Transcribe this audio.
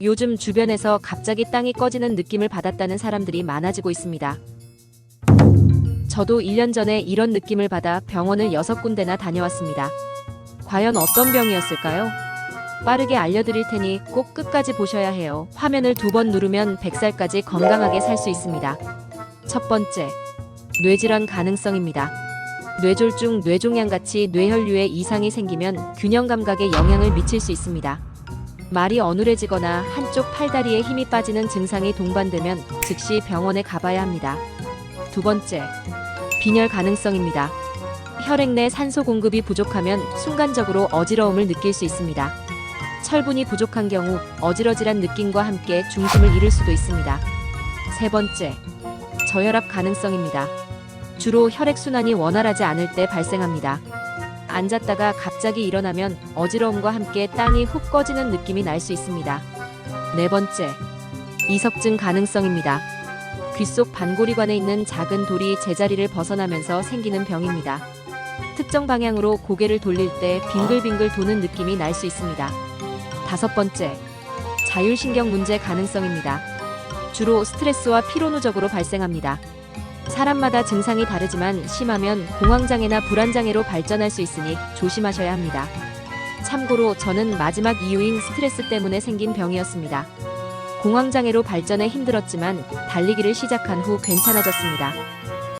요즘 주변에서 갑자기 땅이 꺼지는 느낌을 받았다는 사람들이 많아지고 있습니다. 저도 1년 전에 이런 느낌을 받아 병원을 6군데나 다녀왔습니다. 과연 어떤 병이었을까요? 빠르게 알려드릴 테니 꼭 끝까지 보셔야 해요. 화면을 두 번 누르면 100살까지 건강하게 살 수 있습니다. 첫 번째, 뇌질환 가능성입니다. 뇌졸중, 뇌종양 같이 뇌혈류에 이상이 생기면 균형 감각에 영향을 미칠 수 있습니다. 말이 어눌해지거나 한쪽 팔다리에 힘이 빠지는 증상이 동반되면 즉시 병원에 가봐야 합니다. 두 번째, 빈혈 가능성입니다. 혈액 내 산소 공급이 부족하면 순간적으로 어지러움을 느낄 수 있습니다. 철분이 부족한 경우 어지러지란 느낌과 함께 중심을 잃을 수도 있습니다. 세 번째, 저혈압 가능성입니다. 주로 혈액순환이 원활하지 않을 때 발생합니다. 앉았다가 갑자기 일어나면 어지러움과 함께 땅이 훅 꺼지는 느낌이 날 수 있습니다. 네 번째, 이석증 가능성입니다. 귀속 반고리관에 있는 작은 돌이 제자리를 벗어나면서 생기는 병입니다. 특정 방향으로 고개를 돌릴 때 빙글빙글 도는 느낌이 날 수 있습니다. 다섯 번째, 자율신경 문제 가능성입니다. 주로 스트레스와 피로 누적으로 발생합니다. 사람마다 증상이 다르지만 심하면 공황장애나 불안장애로 발전할 수 있으니 조심하셔야 합니다. 참고로 저는 마지막 이유인 스트레스 때문에 생긴 병이었습니다. 공황장애로 발전해 힘들었지만 달리기를 시작한 후 괜찮아졌습니다.